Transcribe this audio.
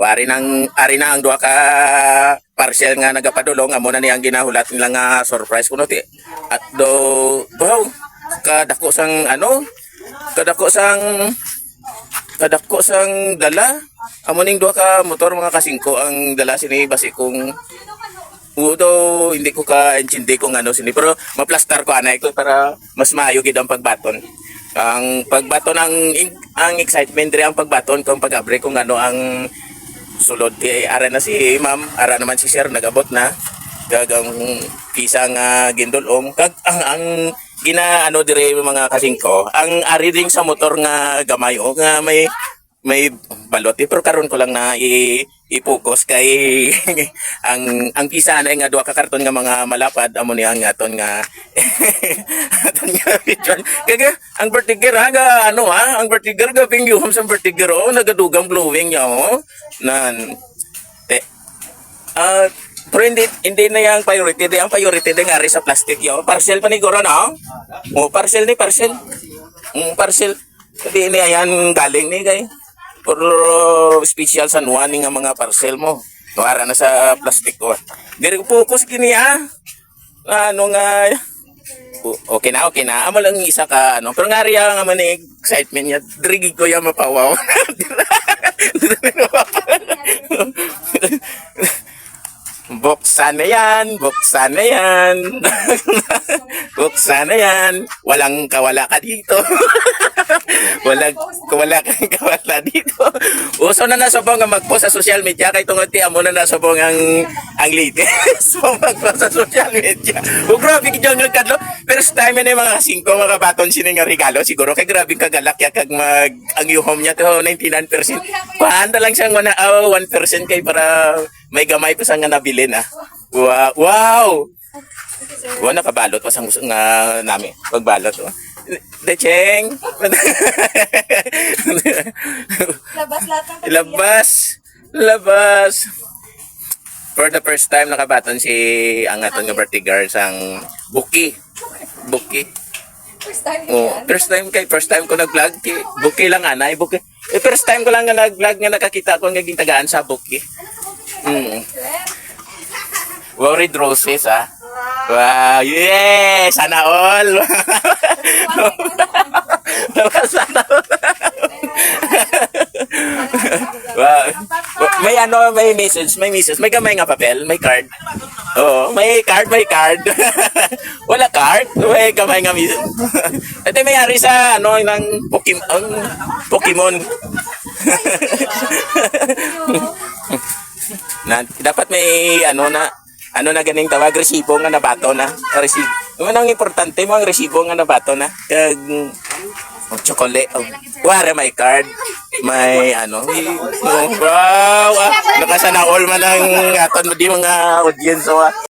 Wari nang ari na ang duha ka parcel nga nagapadulong amo na niyang ginahulat nila nga surprise kuno ti. At do wow kadako sang ano kadako sang kadako sang dala amo ning duha ka motor mga kasingko ang dala sini basi kung Udo, hindi ko ka intindi kung ano sini pero maplastar ko anay ko para mas maayo gid ang pagbaton. Ang pagbaton ang ang excitement diri ang pagbaton kung pag-abre kung ano ang sulod ti ara na si ma'am, ara naman si sir nagabot na. Gagang pisa nga gindulom kag ang, ang gina ano dire mga kasingko ang ari ding sa motor nga gamay o nga may may balot. Eh, pero karon ko lang na i ipokus kay ang ang pisa na nga duha ka karton nga mga malapad amo ni ang aton nga aton nga picture kaya ang vertiger ha ga ano ha ang vertiger ga pingyuhom sa vertiger oh nagadugang blowing niya oh nan te ah pero hindi, hindi na yung priority. Di ang priority din nga rin sa plastic yo. Parcel pa ni Goro na. Oh, parcel ni parcel. Mm, parcel. Hindi niya yan galing ni kay. Pero special San Juan nga mga parcel mo. Tuwara na sa plastic ko. Diri ko focus kini ha. Ano nga okay na, okay na. Amo lang isa ka, ano. Pero nga rin ang man excitement niya. Drigig ko yung mapawaw. Buksan na yan, buksan na yan. buksan na yan. Walang kawala ka dito. Walang kawala kang kawala dito. Uso na nasabong nga mag-post sa social media kay tungod ti amo na nasabong ang ang latest mag-post sa social media. O grabe kidyo nga kadlo. First time na mga singko mga baton sini nga regalo siguro kay grabe kagalak ya kag mag ang yuhom niya to 99%. Paanda lang siyang wana oh, 1% kay para may gamay pa sa nga nabili na. Wow! Wow! Wow, nakabalot pa sa gusto nga namin. Pagbalot. Oh. Decheng! Labas lahat ng. Labas! Labas! For the first time nakabaton si ang aton nga birthday girl sang Buki. Buki. First time Oh, yan. first time kay first time ko nag-vlog ki Buki lang anay Buki. Eh, first time ko lang nga nag-vlog nga nakakita ko nga gintagaan sa Buki. Mm. Worried roses ah. Wow, yes! Sana all! May ano, may message, may message. May gamay nga papel, may card. Oo, may card, may card. Wala card, may gamay nga message. Ito may ari sa ano ng Pokemon, ang Pokemon. na dapat may ano na ano na ganing tawag resibo nga nabato na resibo ano ang importante mo ang resibo nga nabato na kag oh, chocolate oh, wala may card may ano wow ah, nakasana all man ang aton mga audience oh, ah.